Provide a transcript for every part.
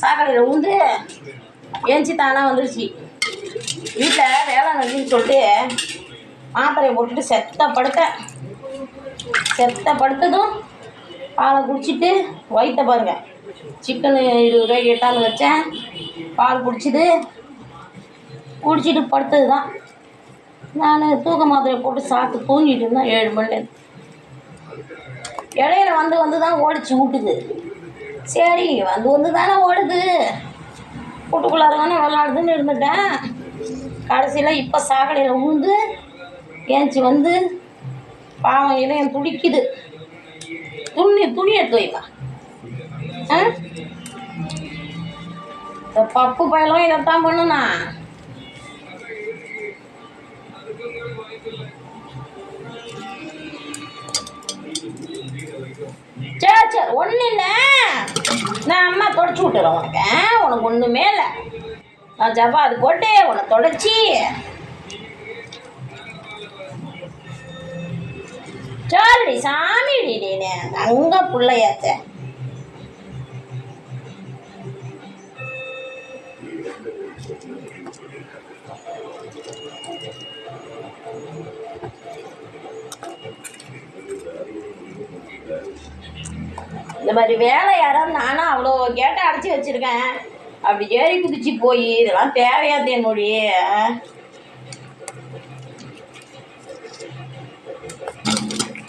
சாக்கடையில் உந்து ஏஞ்சி தானாக வந்துருச்சு. வீட்டில் வேளாண் நடக்குதுன்னு சொல்லிட்டு மாத்திரையை போட்டுட்டு செத்த படுத்தேன் செத்த படுத்ததும் பாலை குடிச்சிட்டு வயிற்ற பாருங்க. சிக்கனு இருபது ரூபாய் கேட்டாலும் வச்சேன். பால் குடிச்சிட்டு குடிச்சிட்டு படுத்தது தான் நான் தூக்க மாத்திரையை போட்டு சாப்பிட்டு தூங்கிட்டு இருந்தேன் ஏழு மணிலேருந்து. இடையில வந்து வந்து தான் ஓடிச்சு வீட்டுக்கு. சரி வந்து வந்து தானே ஓடுது. கூட்டுக்குள்ளார தானே விளாடுதுன்னு இருந்துட்டேன். கடைசியில் இப்போ சாக்கடையில் உழுந்து ஏஞ்சி வந்து பாவம் இலையம் துடிக்குது. துணி துணி எடுத்து வைப்பா ஆ? இந்த பப்பு பயலும் இதைத்தான் பண்ணுனா. சரி சரி ஒன்றும் இல்லை. நான் அம்மா தொடச்சி விட்டுறேன் உனக்கு. ஆ, உனக்கு ஒன்றுமே இல்லை. நான் ஜப்பாது போட்டு உன்னை தொடச்சி. சொல்டி சாமிடி நீ அங்க பிள்ளையாச்ச. இந்த மாதிரி வேலை யாராவது நானும் அவ்வளோ கேட்டை அடைச்சி வச்சிருக்கேன். அப்படி ஏறி குதிச்சு போய் இதெல்லாம் தேவையா தேன்மொழி?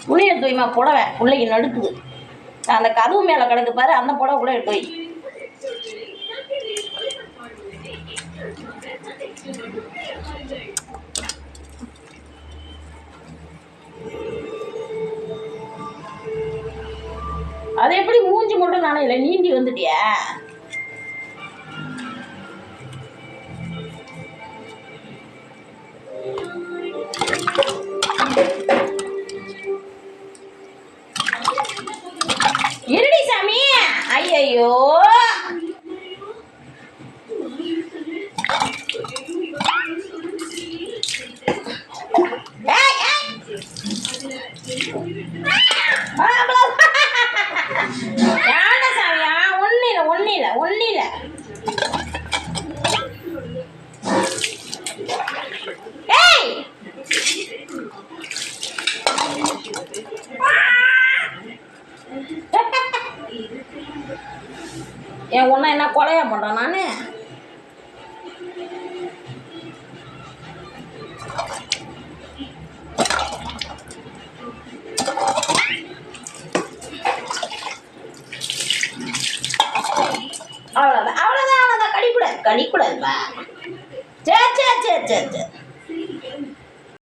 துணி எடுத்து வைமா புடவை பிள்ளைக்கு நடுக்குது. அந்த கதவு மேலே கிடக்கு பாரு அந்த புடவை கூட எடுத்து வை. அது எப்படி மூஞ்சி மட்டும் நானே இல்லை நீந்தி வந்துட்டியா? இருடி சாமி. ஐயோ ஏய், ஏய். ஆ, அவ்வளவு. யானை சாமியா ஒன்றும் இல்லை ஒன்றும் இல்லை ஒன்றும் இல்லை ஏய் என் ஒன்றா என்ன கொலையா பண்ணுறேன் நான்? அவ்வளோதான் அவ்வளோதான் அவ்வளோதான் கடிக்கூடாது கடிக்கூடாதுப்பா. சரி சரி சரி சரி சரி